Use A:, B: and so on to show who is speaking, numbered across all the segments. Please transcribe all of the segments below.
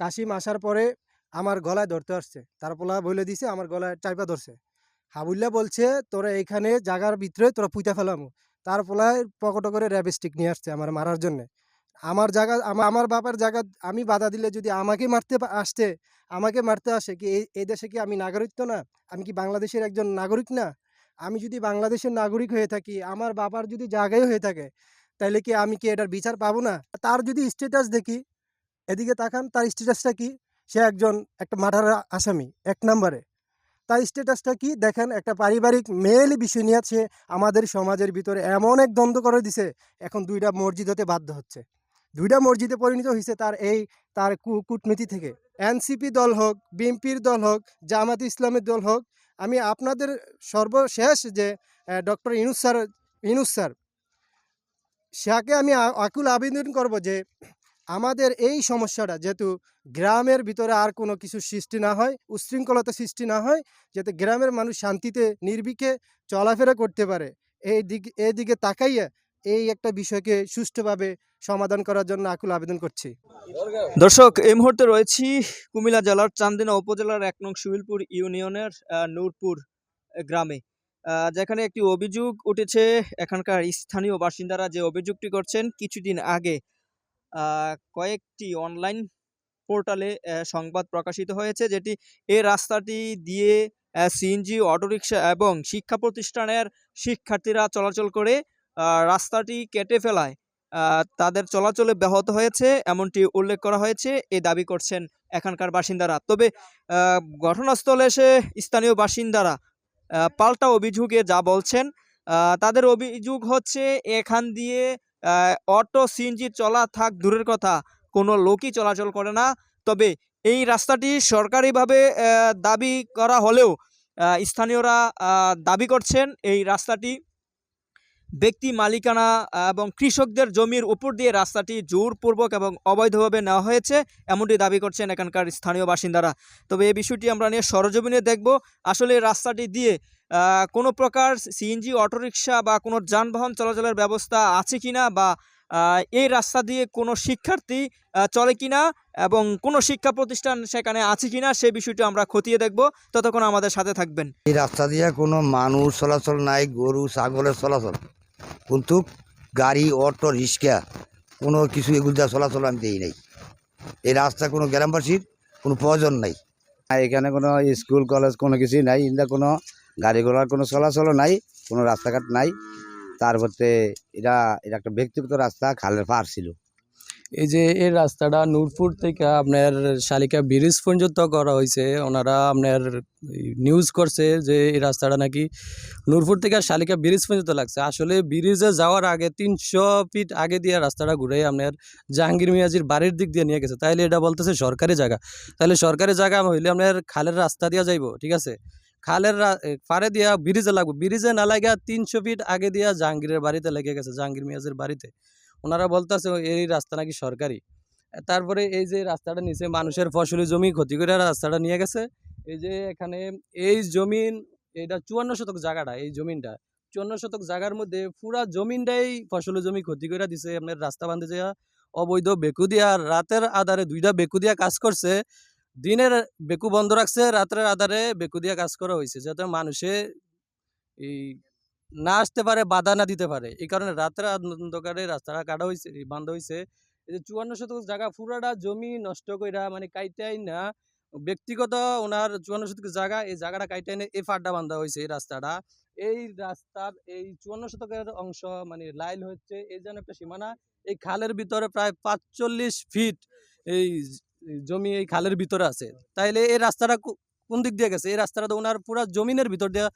A: কাশিম আসার পরে আমার গলায় ধরতে আসছে। তার পোলা বলে দিছে, আমার গলায় চাইপা ধরছে। হাবুল্লা বলছে, তোরা এখানে জাগার ভিতরে তোরা পুঁতা ফেলামু। তার পোলায় পকট করে র্যাবিস্টিক নিয়ে আসছে আমার মারার জন্য। আমার জায়গা আমার বাবার জায়গা আমি বাধা দিলে যদি আমাকে মারতে আসতে, আমাকে মারতে আসে কি এই দেশে কি আমি নাগরিক না? আমি কি বাংলাদেশের একজন নাগরিক না? আমি যদি বাংলাদেশের নাগরিক হয়ে থাকি, আমার বাবার যদি জায়গায় হয়ে থাকে তাহলে কি আমি কি এটার বিচার পাবো না? তার যদি স্ট্যাটাস দেখি এদিকে তাকান, তার স্ট্যাটাসটা কি? সে একজন, একটা মাঠার আসামি, এক নম্বরে। তার স্ট্যাটাসটা কি? দেখেন, একটা পারিবারিক মেয়েলি বিষয় নিয়ে সে আমাদের সমাজের ভিতরে এমন এক দ্বন্দ্ব করে দিছে, এখন দুইটা মসজিদ হতে বাধ্য হচ্ছে। দুইটা মসজিদে পরিণত হয়েছে তার এই, তার কূটনীতি থেকে। এনসিপি দল হোক, বিএনপির দল হোক জামাত ইসলামের দল হোক, আমি আপনাদের সর্বশেষ যে doctor Yunus sir Yunus sir সাকে আমি আকুল আবেদন করব যে আমাদের এই সমস্যাটা যেহেতু গ্রামের ভিতরে আর কোনো কিছু সৃষ্টি না হয়, উশৃঙ্খলতা সৃষ্টি না হয়, যাতে গ্রামের মানুষ শান্তিতে নির্বিকে চলাফেরা করতে পারে, এই দিক, এই দিকে তাকাইয়া এই একটা বিষয়কে সুষ্ঠুভাবে সমাধান করার জন্য আকুল আবেদন করছি।
B: দর্শক, এই মুহূর্তে রয়েছি কুমিল্লা জেলার চান্দিনা উপজেলার এক নং সুবিলপুর ইউনিয়নের নূরপুর গ্রামে। যেখানে একটি অভিযোগ উঠেছে, এখানকার স্থানীয় বাসিন্দারা যে অভিযোগটি করছেন, কিছুদিন আগে কয়েকটি অনলাইন পোর্টালে সংবাদ প্রকাশিত হয়েছে যেটি এই রাস্তাটি দিয়ে সিএনজি অটোরিকশা এবং শিক্ষা প্রতিষ্ঠানের শিক্ষার্থীরা চলাচল করে রাস্তাটি কেটে ফেলায়। তাদের চলাচলে ব্যাহত হয়েছে, এমনটি উল্লেখ করা হয়েছে, এ দাবি করছেন এখানকার বাসিন্দারা। তবে ঘটনাস্থলে এসে স্থানীয় বাসিন্দারা পাল্টা অভিযোগে যা বলছেন তাদের অভিযোগ হচ্ছে, এখান দিয়ে অটো সিএনজি চলা থাক, দূরের কথা, কোনো লোকই চলাচল করে না। তবে এই রাস্তাটি সরকারিভাবে দাবি করা হলেও স্থানীয়রা দাবি করছেন এই রাস্তাটি। ব্যক্তি মালিকানা এবং কৃষকদের জমির উপর দিয়ে রাস্তাটি জোরপূর্বক এবং অবৈধভাবে নেওয়া হয়েছে, এমনটি দাবি করছেন এখানকার স্থানীয় বাসিন্দারা। তবে এই বিষয়টি আমরা নিয়ে সরজমিনে দেখব, আসলে রাস্তাটি দিয়ে কোনো প্রকার সিএনজি অটোরিকশা বা কোনো যানবাহন চলাচলের ব্যবস্থা আছে কিনা বা এই রাস্তা দিয়ে কোনো শিক্ষার্থী চলে কিনা এবং কোনো শিক্ষা প্রতিষ্ঠান সেখানে আছে কিনা সেই বিষয়টি আমরা খতিয়ে দেখব। ততক্ষণ আমাদের সাথে থাকবেন।
C: এই রাস্তা দিয়ে কোনো মানুষ চলাচল নাই, গরু, ছাগলের চলাচল। কিন্তু গাড়ি, অটো, রিক্সা কোনো কিছু এগুলো যা চলাচল আমি দিই নাই। এই রাস্তা কোনো গ্রামবাসীর কোনো প্রয়োজন নাই। এখানে কোনো স্কুল, কলেজ কোনো কিছুই নাই, ইন্দা কোনো গাড়ি ঘোড়ার কোনো চলাচলও নাই, কোনো রাস্তাঘাট নাই। তারপরে এটা এটা একটা ব্যক্তিগত রাস্তা, খালের পার ছিল।
D: এই যে এই রাস্তাটা নূরপুর থেকে আপনার শালিকা ব্রিজ পর্যন্ত করা হয়েছে। ওনারা আপনার নিউজ করছে যে এই রাস্তাটা নাকি নূরপুর থেকে শালিকা ব্রিজ পর্যন্ত লাগছে। আসলে ব্রিজে যাওয়ার আগে তিনশো ফিট আগে দিয়ে রাস্তাটা ঘুরে আপনার জাহাঙ্গীর মিয়াজির বাড়ির দিক দিয়ে নিয়ে গেছে। তাইলে এটা বলতেছে সরকারি জায়গা। তাহলে সরকারি জায়গা হইলে আপনার খালের রাস্তা দিয়ে যাইবো ঠিক আছে? খালের রা- এ, পাড়ে দিয়া ব্রিজে লাগবে। ব্রিজে না লাগা তিনশো ফিট আগে দিয়া জাহাঙ্গীরের বাড়িতে লেগে গেছে জাহাঙ্গীর মিয়াজের বাড়িতে। ওনারা বলতেছে এই রাস্তা নাকি সরকারি? তারপরে এই যে রাস্তাটা নিচে মানুষের ফসলি জমি ক্ষতি করে রাস্তাটা নিয়ে গেছে। এই যে এখানে এই জমিন এটা চুয়ান্ন শতক জায়গাটা, এই জমিনটা, চুয়ান্ন শতক জায়গার মধ্যে পুরা জমিনটাই ফসলের জমি ক্ষতি করে দিছে। আপনার রাস্তা বান্ধে যা অবৈধ বেকু দিয়া রাতের আধারে দুইটা বেকু দিয়া কাজ করছে, দিনের বেকু বন্ধ রাখছে, রাতের আধারে বেকু দিয়া কাজ করা হয়েছে যাতে মানুষে এই না আসতে পারে, বাধা না দিতে পারে। এই কারণে রাতের অন্ধকারে রাস্তাটা কাটা হয়েছে বান্ধা হয়েছে এই যে চুয়ান্ন শতক জায়গা পুরাটা জমি নষ্ট কইরা মানে কাইটাই না, ব্যক্তিগত ওনার চুয়ান্ন শতক জায়গা, এই জায়গাটা কাইটাই না, এই ফাড্ডা বান্ধা হয়েছে এই রাস্তাটা। এই রাস্তার এই চুয়ান্ন শতকের অংশ মানে লাইল হচ্ছে, এই যেন একটা সীমানা, এই খালের ভিতরে প্রায় পাঁচচল্লিশ ফিট এই জমি এই খালের ভিতরে আছে। তাইলে এই রাস্তাটা কোন দিক দিয়ে গেছে? এই রাস্তাটা তো ওনার পুরো জমিনের ভিতর দিয়ে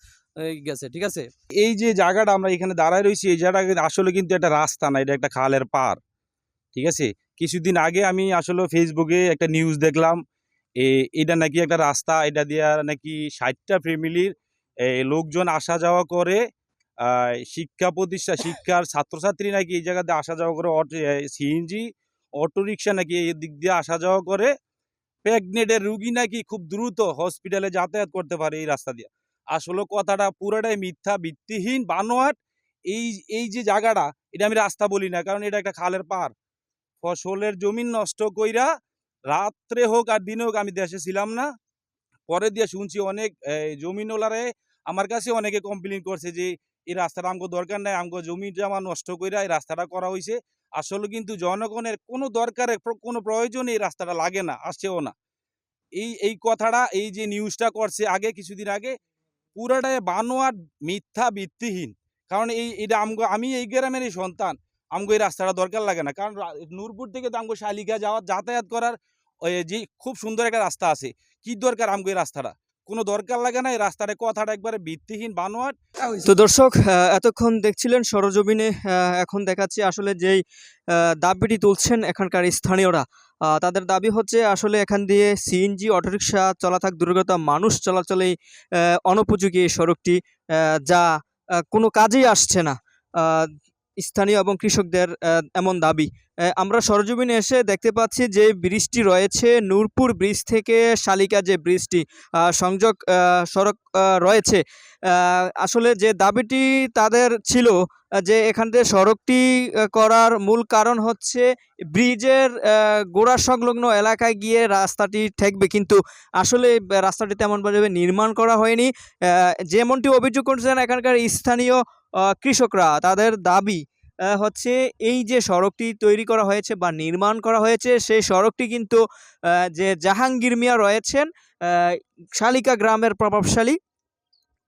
D: গেছে, ঠিক আছে?
E: এই যে জায়গাটা আমরা এখানে দাঁড়ায় রয়েছি, এই জায়গাটা আসলে কিন্তু একটা রাস্তা না, এটা একটা খালের পার ঠিক আছে? কিছুদিন আগে আমি আসলে ফেসবুকে একটা নিউজ দেখলাম এটা নাকি একটা রাস্তা, এটা দিয়ে নাকি ষাটটা ফ্যামিলির লোকজন আসা যাওয়া করে শিক্ষা প্রতিষ্ঠা, শিক্ষার ছাত্রছাত্রী নাকি এই জায়গাতে আসা যাওয়া করে সিএনজি অটোরিকশা নাকি এই দিক দিয়ে আসা যাওয়া করে প্রেগনেন্টের রুগী নাকি খুব দ্রুত হসপিটালে যাতায়াত করতে পারে এই রাস্তা দিয়ে। আসলে কথাটা পুরোটাই মিথ্যা, ভিত্তিহীন, বানোয়াট। এই এই যে জায়গাটা, এটা আমি রাস্তা বলি না, কারণ এটা একটা খালের পার ফসলের জমি নষ্ট কইরা রাত্রে হোক আর দিনে হোক আমি দেশে ছিলাম না। পরে দিয়ে শুনছি অনেক জমিনওয়ালারে আমার কাছে অনেকে কমপ্লেন করছে যে, এই রাস্তাটা আমগো দরকার নাই, আমগো জমি জমা নষ্ট করে এই রাস্তাটা করা হয়েছে আসলে কিন্তু জনগণের কোনো দরকারে কোনো প্রয়োজনে এই রাস্তাটা লাগে না, আসছেও না। এই এই কথাটা, এই যে নিউজটা করছে আগে, কিছুদিন আগে, পুরাটাই বানোয়ার মিথ্যা, ভিত্তিহীন। কারণ এই এটা আমগো, আমি এই গ্রামেরই সন্তান, আমগো এই রাস্তাটা দরকার লাগে না। কারণ নূরপুর থেকে তো আমগো শালিকা যাওয়ার যাতায়াত করার যে খুব সুন্দর একটা রাস্তা আছে। কি দরকার আমগো এই রাস্তাটা? কোনো দরকার লাগে না এই রাস্তাটা কথাটা একবারে ভিত্তিহীন বানোয়াট।
B: তো দর্শক এতক্ষণ দেখছিলেন সরজমিনে এখন দেখাচ্ছি আসলে যেই দাবিটি তুলছেন এখানকার স্থানীয়রা। তাদের দাবি হচ্ছে আসলে এখান দিয়ে সিএনজি অটোরিকশা চলাথাক দুর্গত মানুষ চলাচলে অনুপযোগী এই সড়কটি যা কোনো কাজেই আসছে না। স্থানীয় এবং কৃষকদের এমন দাবি। আমরা সরজমিনে এসে দেখতে পাচ্ছি যে ব্রিজটি রয়েছে নূরপুর ব্রিজ থেকে শালিকা যে ব্রিজটি সংযোগ সড়ক রয়েছে। আসলে যে দাবিটি তাদের ছিল যে এখান থেকে সড়কটি করার মূল কারণ হচ্ছে ব্রিজের গোড়া সংলগ্ন এলাকায় গিয়ে রাস্তাটি ঠেকবে। কিন্তু আসলে রাস্তাটি তেমনভাবে নির্মাণ করা হয়নি। যেমনটি অভিযোগ করছেন এখানকার স্থানীয় কৃষকরা, তাদের দাবি হচ্ছে এই যে সড়কটি তৈরি করা হয়েছে বা নির্মাণ করা হয়েছে, সেই সড়কটি কিন্তু যে জাহাঙ্গীর মিয়া রয়েছেন শালিকা গ্রামের প্রভাবশালী,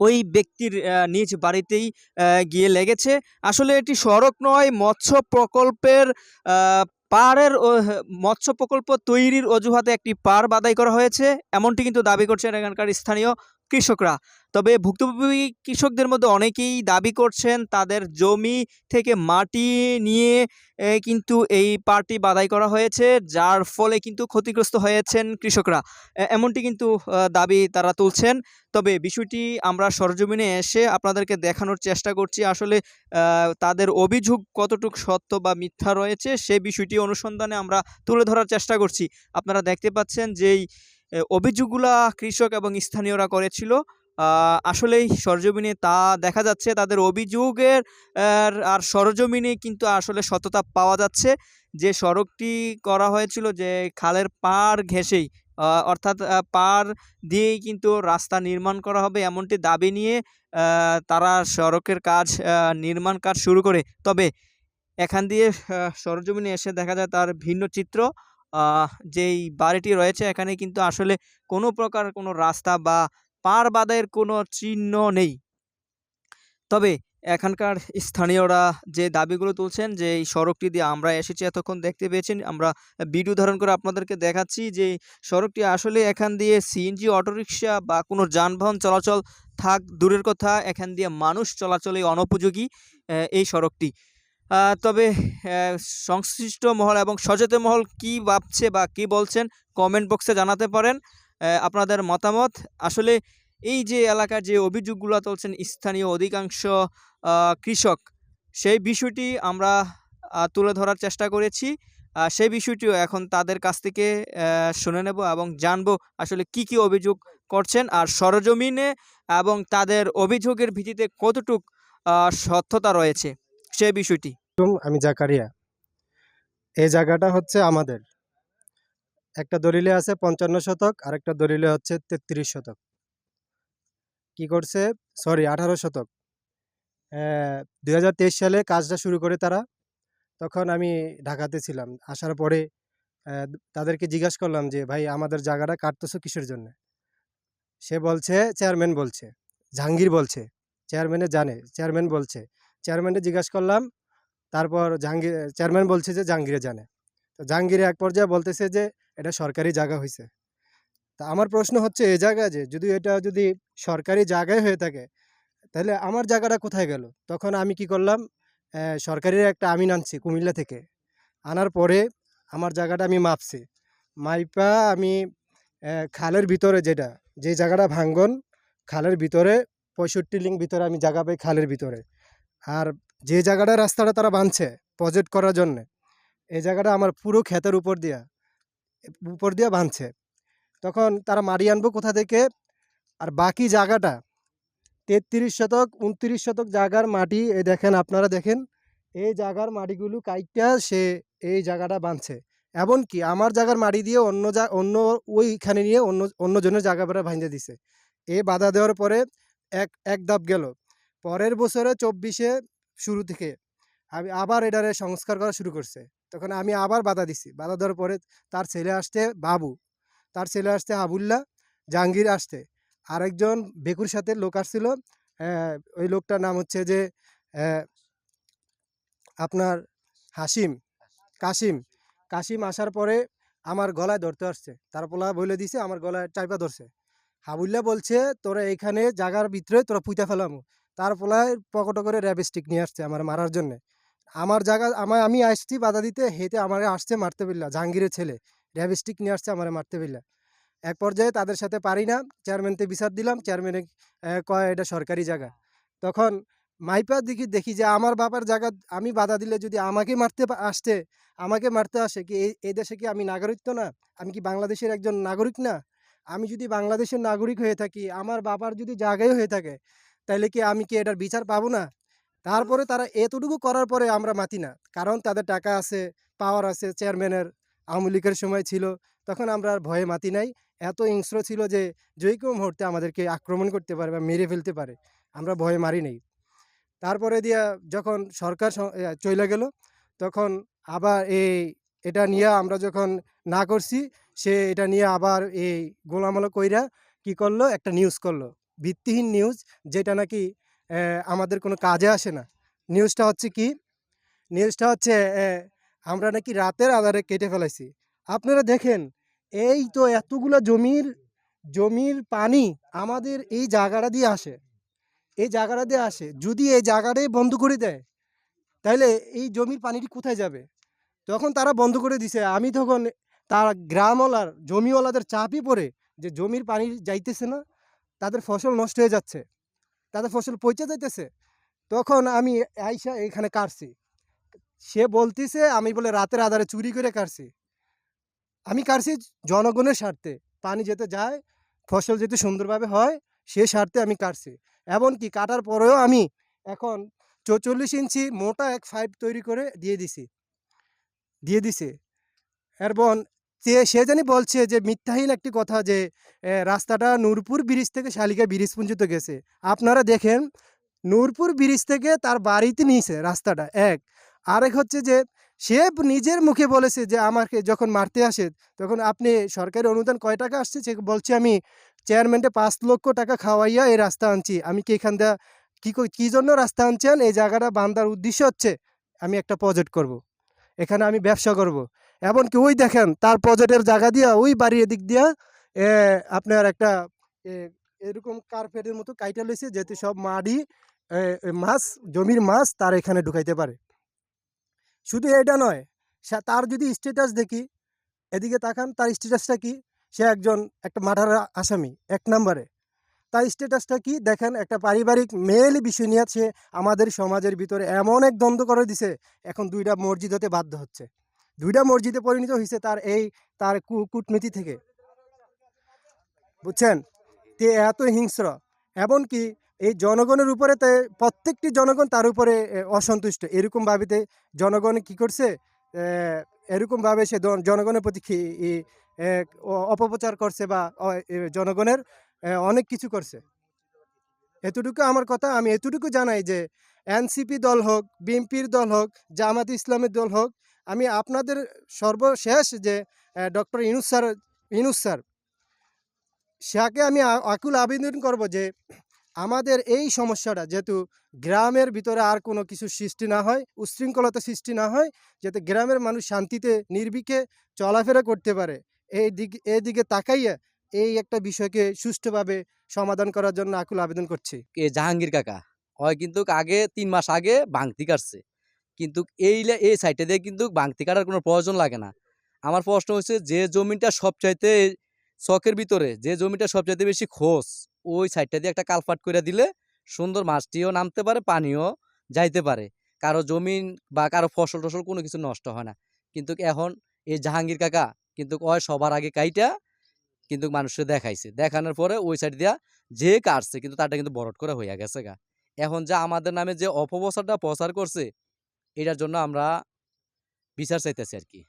B: ওই ব্যক্তির নিজ বাড়িতেই গিয়ে লেগেছে। আসলে এটি সড়ক নয়, মৎস্য প্রকল্পের পাড়ের মৎস্য প্রকল্প তৈরির অজুহাতে একটি পাড় বাদাই করা হয়েছে। এমনটি কিন্তু দাবি করছেন এখানকার স্থানীয় কৃষকরা। তবে ভুক্তভোগী কৃষকদের মধ্যে অনেকেই দাবি করছেন, তাদের জমি থেকে মাটি নিয়ে কিন্তু এই পার্টি বাদাই করা হয়েছে, যার ফলে কিন্তু ক্ষতিগ্রস্ত হয়েছেন কৃষকরা। এমনটি কিন্তু দাবি তারা তুলছেন। তবে বিষয়টি আমরা সরজমিনে এসে আপনাদেরকে দেখানোর চেষ্টা করছি। আসলে তাদের অভিযোগ কতটুক সত্য বা মিথ্যা রয়েছে সেই বিষয়টি অনুসন্ধানে আমরা তুলে ধরার চেষ্টা করছি। আপনারা দেখতে পাচ্ছেন যেই অভিযোগগুলা কৃষক এবং স্থানীয়রা করেছিল। আসলেই সরজমিনে তা দেখা যাচ্ছে, তাদের অভিযোগের আর সরজমিনে কিন্তু আসলে সততা পাওয়া যাচ্ছে। যে সড়কটি করা হয়েছিল যে খালের পাড় ঘেঁষেই অর্থাৎ পাড় দিয়েই কিন্তু রাস্তা নির্মাণ করা হবে এমনটি দাবি নিয়ে তারা সড়কের কাজ নির্মাণ কাজ শুরু করে। তবে এখান দিয়ে সরজমিনে এসে দেখা যায় তার ভিন্ন চিত্র। যেই বাড়িটি রয়েছে, এখানে কিন্তু আসলে কোনো প্রকার কোনো রাস্তা বা পার বাঁধের কোনো চিহ্ন নেই। তবে এখানকার স্থানীয়রা যে দাবিগুলো তুলছেন, যে এই সড়কটি দিয়ে আমরা এসেছি এতক্ষণ দেখতে পেয়েছেন, আমরা ভিডিও ধারণ করে আপনাদেরকে দেখাচ্ছি যে সড়কটি আসলে এখান দিয়ে সিএনজি অটোরিকশা বা কোনো যানবাহন চলাচল থাক দূরের কথা, এখান দিয়ে মানুষ চলাচলে অনুপযোগী এই সড়কটি। তবে সংশ্লিষ্ট মহল এবং সচেতন মহল কি ভাবছে বা কি বলছেন কমেন্ট বক্সে জানাতে পারেন। আপনাদের মতামত। আসলে এই যে এলাকার যে অভিযোগগুলো তুলছেন স্থানীয় অধিকাংশ কৃষক, সেই বিষয়টি আমরা তুলে ধরার চেষ্টা করেছি। সেই বিষয়টিও এখন তাদের কাছ থেকে শুনে নেব এবং জানব আসলে কি কি অভিযোগ করছেন আর সরজমিনে এবং তাদের অভিযোগের ভিত্তিতে কতটুক সত্যতা রয়েছে। সেই বিষয়টি।
A: আমি জাকারিয়া। এই জায়গাটা হচ্ছে আমাদের। একটা দলিলে আছে পঞ্চান্ন শতক আর একটা দলিলে হচ্ছে তেত্রিশ শতক। কি করছে? সরি, আঠারো শতক। দুই হাজার তেইশ সালে কাজটা শুরু করে তারা। তখন আমি ঢাকাতে ছিলাম। আসার পরে তাদেরকে জিজ্ঞাসা করলাম যে, ভাই, আমাদের জায়গাটা কাটতেছো কিসের জন্য? সে বলছে, চেয়ারম্যান বলছে। জাহাঙ্গীর বলছে। চেয়ারম্যানে জানে। চেয়ারম্যান বলছে। চেয়ারম্যানকে জিজ্ঞাসা করলাম তারপর জাহাঙ্গীর চেয়ারম্যান বলছে যে জাহাঙ্গীরে জানে। তো জাহাঙ্গীরে এক পর্যায়ে বলতেছে যে এটা সরকারি জায়গা হয়েছে তা আমার প্রশ্ন হচ্ছে এই জায়গায় যে যদি এটা যদি সরকারি জায়গায় হয়ে থাকে তাহলে আমার জায়গাটা কোথায় গেল? তখন আমি কি করলাম আহ, সরকারি একটা আমিন আনছি কুমিল্লা থেকে। আনার পরে আমার জায়গাটা আমি মাপছি। মাইপা আমি খালের ভিতরে যেটা যে জায়গাটা ভাঙ্গন খালের ভিতরে পঁয়ষট্টি লিঙ্ক ভিতরে আমি জায়গা পাই খালের ভিতরে। আর যে জায়গাটা রাস্তাটা তারা বাঁধছে প্রজেক্ট করার জন্যে, এই জায়গাটা আমার পুরো ক্ষেতের উপর দিয়া উপর দিয়া বাঁধছে তখন তারা মারি আনব কোথা থেকে? আর বাকি জায়গাটা, তেত্রিশ শতক, উনত্রিশ শতক জায়গার মাটি, এই দেখেন আপনারা দেখেন, এই জায়গার মাটিগুলো কাইটা সে এই জায়গাটা বাঁধছে এমনকি আমার জায়গার মাটি দিয়ে অন্য জা, অন্য ওইখানে নিয়ে অন্য, অন্যজনের জায়গা বেড়া ভাঙিয়ে দিছে। এ বাধা দেওয়ার পরে এক এক ধাপ গেল। পরের বছরে চব্বিশে শুরু থেকে আমি আবার এটারে সংস্কার করা শুরু করছে। তখন আমি আবার বাধা দিছি। বাধা দেওয়ার পরে তার ছেলে আসতে বাবু। তার ছেলে আসতে আবুল্লাহ জাহাঙ্গীর আসতে আরেকজন বেকুর সাথে লোক আসছিল ওই লোকটার নাম হচ্ছে যে আপনার হাসিম কাশিম কাশিম আসার পরে আমার গলায় ধরতে আসছে। তারপলা বলে দিছে, আমার গলায় চাইপা ধরছে। হাবুল্লা বলছে, তোরা এখানে জাগার ভিতরে তোরা পুঁতা ফেলামু। তারপলায় পকেটে করে র্যাবিস্টিক নিয়ে আসছে আমার মারার জন্য। আমার জায়গা আমার আমি আসছি বাধা দিতে, হেঁটে আমার আসছে মারতে পারলা জাহাঙ্গীরের ছেলে। র্যাবিস্টিক নিয়ে আসছে আমার মারতে পারলা এক পর্যায়ে তাদের সাথে পারি না, চেয়ারম্যানকে বিচার দিলাম, চেয়ারম্যানে কয়, এটা সরকারি জায়গা। তখন মাইপা দেখি দেখি যে আমার বাবার জায়গা, আমি বাধা দিলে যদি আমাকে মারতে আসতে, আমাকে মারতে আসে কি এই দেশে কি আমি নাগরিক না? আমি কি বাংলাদেশের একজন নাগরিক না? আমি যদি বাংলাদেশের নাগরিক হয়ে থাকি, আমার বাবার যদি জায়গায় হয়ে থাকে তাহলে কি আমি কি এটার বিচার পাবো না? তারপরে তারা এতটুকু করার পরে আমরা মাতি না। কারণ তাদের টাকা আছে পাওয়ার আছে চেয়ারম্যানের আওয়ামী লীগের সময় ছিল। তখন আমরা আর ভয়ে মাতি নাই। এত হিংস্র ছিল যে যে কোনো মুহূর্তে আমাদেরকে আক্রমণ করতে পারে বা মেরে ফেলতে পারে। আমরা ভয়ে মারি নেই। তারপরে দিয়া যখন সরকার চলে গেল, তখন আবার এই, এটা নিয়ে আমরা যখন না করছি, সে এটা নিয়ে আবার এই গোলামলো কইরা কি করল? একটা নিউজ করল। ভিত্তিহীন নিউজ যেটা নাকি আমাদের কোনো কাজে আসে না। নিউজটা হচ্ছে কি? নিউজটা হচ্ছে আমরা নাকি রাতের আধারে কেটে ফেলাইছি। আপনারা দেখেন, এই তো এতগুলো জমির জমির পানি আমাদের এই জায়গাটা দিয়ে আসে। এই জায়গাটা দিয়ে আসে। যদি এই জায়গাটাই বন্ধ করে দেয় তাহলে এই জমির পানিটি কোথায় যাবে? তখন তারা বন্ধ করে দিছে। আমি তখন তার গ্রামওয়ালার, জমিওয়ালাদের চাপই পড়ে যে জমির পানি যাইতেছে না। তাদের ফসল নষ্ট হয়ে যাচ্ছে, তাদের ফসল পচে যাইতেছে, তখন আমি আইসা এখানে কাটছি। সে বলতিছে, আমি বলে রাতের আধারে চুরি করে কাটছি। আমি কাটছি জনগণের স্বার্থে, পানি যেতে যায়, ফসল যেতে সুন্দরভাবে হয়, সে স্বার্থে আমি কাটছি। এমনকি কাটার পরেও আমি এখন চৌচল্লিশ ইঞ্চি মোটা এক পাইপ তৈরি করে দিয়ে দিছি, দিয়ে দিছে। এবং সে জানি বলছে যে, মিথ্যাহীন একটি কথা যে রাস্তাটা নূরপুর ব্রিজ থেকে শালিকা ব্রিজ পর্যন্ত গেছে। আপনারা দেখেন, নূরপুর ব্রিজ থেকে তার বাড়িতে নিয়েছে রাস্তাটা, এক। আরেক হচ্ছে যে, সে নিজের মুখে বলেছে যে, আমাকে যখন মারতে আসে, তখন আপনি সরকারি অনুদান কয় টাকা আসছে? সে বলছে, আমি চেয়ারম্যানকে পাঁচ লক্ষ টাকা খাওয়াইয়া এই রাস্তা আনছি। আমি কি এখান দিয়ে, কী কী জন্য রাস্তা আনছেন? এই জায়গাটা বান্দার উদ্দেশ্য হচ্ছে, আমি একটা প্রজেক্ট করব। এখানে আমি ব্যবসা করব। এমনকি ওই দেখেন, তার প্রজেক্টের জায়গা দিয়া, ওই বাড়ির এদিক দিয়া আপনার একটা এরকম কার্পেটের মতো কাইটা লইছে, যাতে সব মাড়ি মাছ, জমির মাছ তার এখানে ঢুকাইতে পারে। শুধু এটা নয়, সে- তার যদি স্ট্যাটাস দেখি, এদিকে তাকান, তার স্ট্যাটাসটা কি? সে একজন, একটা মার্ডার আসামি, এক নম্বরে। তার স্ট্যাটাসটা কি? দেখেন, একটা পারিবারিক মেল বিষয় নিয়ে সে আমাদের সমাজের ভিতরে এমন এক দ্বন্দ্ব করে দিছে, এখন দুইটা মসজিদ হতে বাধ্য হচ্ছে। দুইটা মসজিদে পরিণত হয়েছে তার এই, তার কূটনীতি থেকে। বুঝছেন? তে এত হিংস্র। এমনকি এই জনগণের উপরে প্রত্যেকটি জনগণ তার উপরে অসন্তুষ্ট। এরকম ভাবেতে জনগণ কি করছে? এরকমভাবে সে জনগণের প্রতি অপপ্রচার করছে বা জনগণের অনেক কিছু করছে। এতটুকু আমার কথা, আমি এতটুকু জানাই যে, এনসিপি দল হোক, বিএনপির দল হোক, জামাত ইসলামের দল হোক আমি আপনাদের সর্বশেষ যে doctor Yunus sir Yunus sir সাকে আমি আকুল আবেদন করব যে, আমাদের এই সমস্যাটা যেহেতু গ্রামের ভিতরে আর কোনো কিছু সৃষ্টি না হয়, উশৃঙ্খলতা সৃষ্টি না হয়, যাতে গ্রামের মানুষ শান্তিতে নির্বিকে চলাফেরা করতে পারে, এই দিক, এই দিকে তাকাইয়া এই একটা বিষয়কে সুষ্ঠুভাবে সমাধান করার জন্য আকুল আবেদন করছি।
D: এ জাহাঙ্গীর কাকা, হয় কিন্তু আগে তিন মাস আগে বাংতি কাটছে। কিন্তু এই এই সাইডে দিয়ে কিন্তু বাংতি কাটার কোনো প্রয়োজন লাগে না। আমার প্রশ্ন হচ্ছে, যে জমিটা সবচাইতে চকের ভিতরে, যে জমিটা সবচাইতে বেশি খোঁজ, ওই সাইডটা দিয়ে একটা কালপাট করে দিলে সুন্দর মাছটিও নামতে পারে, পানিও যাইতে পারে। কারও জমিন বা কারও ফসল টসল কোনো কিছু নষ্ট হয় না। কিন্তু এখন এই জাহাঙ্গীর কাকা কিন্তু ওই সবার আগে কাইটা কিন্তু মানুষের দেখাইছে। দেখানোর পরে ওই সাইড দিয়া যে কাটছে, কিন্তু তারটা কিন্তু বরট করে হইয়া গেছে গা। এখন যা আমাদের নামে যে অপপ্রচারটা প্রচার করছে এটার জন্য আমরা বিচার চাইতেছি আর কি।